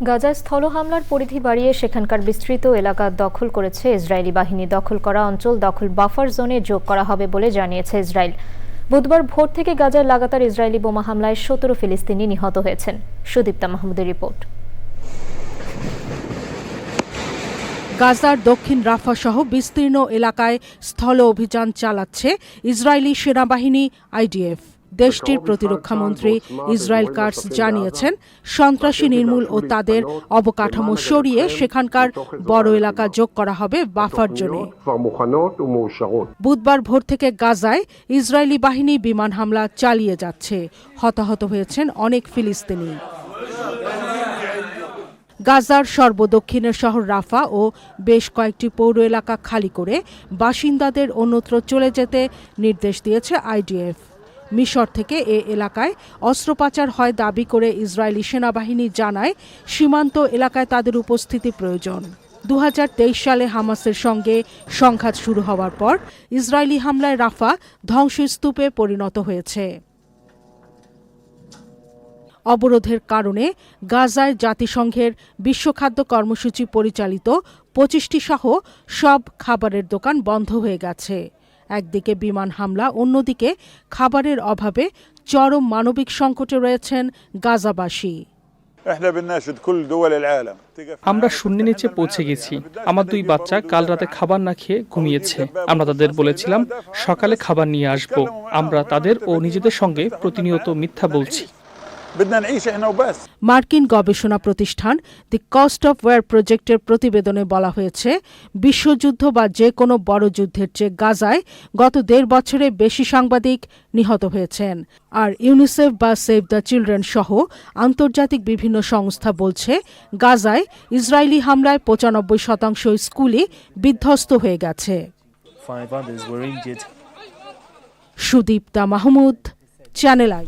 গাজায় স্থল হামলার পরিধি বাড়িয়ে সেখানকার বিস্তৃত এলাকা দখল করেছে ইসরায়েলি বাহিনী। দখল করা অঞ্চল দখল বাফার জোনে যোগ করা হবে বলে জানিয়েছে ইসরায়েল। বুধবার ভোর থেকে গাজায় লাগাতার ইসরায়েলি বোমা হামলায় সতেরো ফিলিস্তিনি নিহত হয়েছেন। সুদীপ্তা মাহমুদের রিপোর্ট। গাজার দক্ষিণ রাফা সহ বিস্তীর্ণ এলাকায় স্থল অভিযান চালাচ্ছে ইসরায়েলি সেনাবাহিনী আইডিএফ। দেশটির প্রতিরক্ষামন্ত্রী ইসরায়েল কার্স জানিয়েছেন সন্ত্রাসী নির্মূল ও তাদের অবকাঠামো সরিয়ে সেখানকার বড় এলাকা যোগ করা হবে বাফার জন্য বুধবার ভোর থেকে গাজায় ইসরায়েলি বাহিনী বিমান হামলা চালিয়ে যাচ্ছে। হতাহত হয়েছেন অনেক ফিলিস্তিনি। গাজার সর্বদক্ষিণের শহর রাফা ও বেশ কয়েকটি পৌর এলাকা খালি করে বাসিন্দাদের অন্যত্র চলে যেতে নির্দেশ দিয়েছে আইডিএফ। মিশর থেকে এ এলাকায় অস্ত্র পাচার হয় দাবি করে ইসরায়েলি সেনাবাহিনী জানায়, সীমান্ত এলাকায় তাদের উপস্থিতি প্রয়োজন। দু হাজার তেইশ সালে হামাসের সঙ্গে সংঘাত শুরু হওয়ার পর ইসরায়েলি হামলায় রাফা ধ্বংসস্তূপে পরিণত হয়েছে। অবরোধের কারণে গাজায় জাতিসংঘের বিশ্ব খাদ্য কর্মসূচি পরিচালিত পঁচিশটি সহ সব খাবারের দোকান বন্ধ হয়ে গেছে। একদিকে বিমান হামলা অন্যদিকে খাবারের অভাবে চরম মানবিক সংকটে রয়েছেন গাজাবাসী। আমরা শূন্য নিচে পৌঁছে গেছি। আমার দুই বাচ্চা কাল রাতে খাবার না খেয়ে ঘুমিয়েছে। আমরা তাদের বলেছিলাম সকালে খাবার নিয়ে আসব। আমরা তাদের ও নিজেদের সঙ্গে প্রতিনিয়ত মিথ্যা বলছি। بدنا نعيش احنا وبس মার্কিন গবেষণা প্রতিষ্ঠান দি কস্ট অফ ওয়ার প্রজেক্টের প্রতিবেদনে বলা হয়েছে বিশ্বযুদ্ধ বা যে কোনো বড় যুদ্ধের চেয়ে গাজায় গত দেড় বছরে বেশি সাংবাদিক নিহত হয়েছেন আর ইউনিসেফ বা সেভ দ্য চিলড্রেন সহ আন্তর্জাতিক বিভিন্ন সংস্থা বলছে গাজায় ইসরায়েলি হামলায় পঁচানব্বই শতাংশ স্কুলই বিধ্বস্ত হয়ে গেছে Five others were injured. Sudipta Mahmud channel I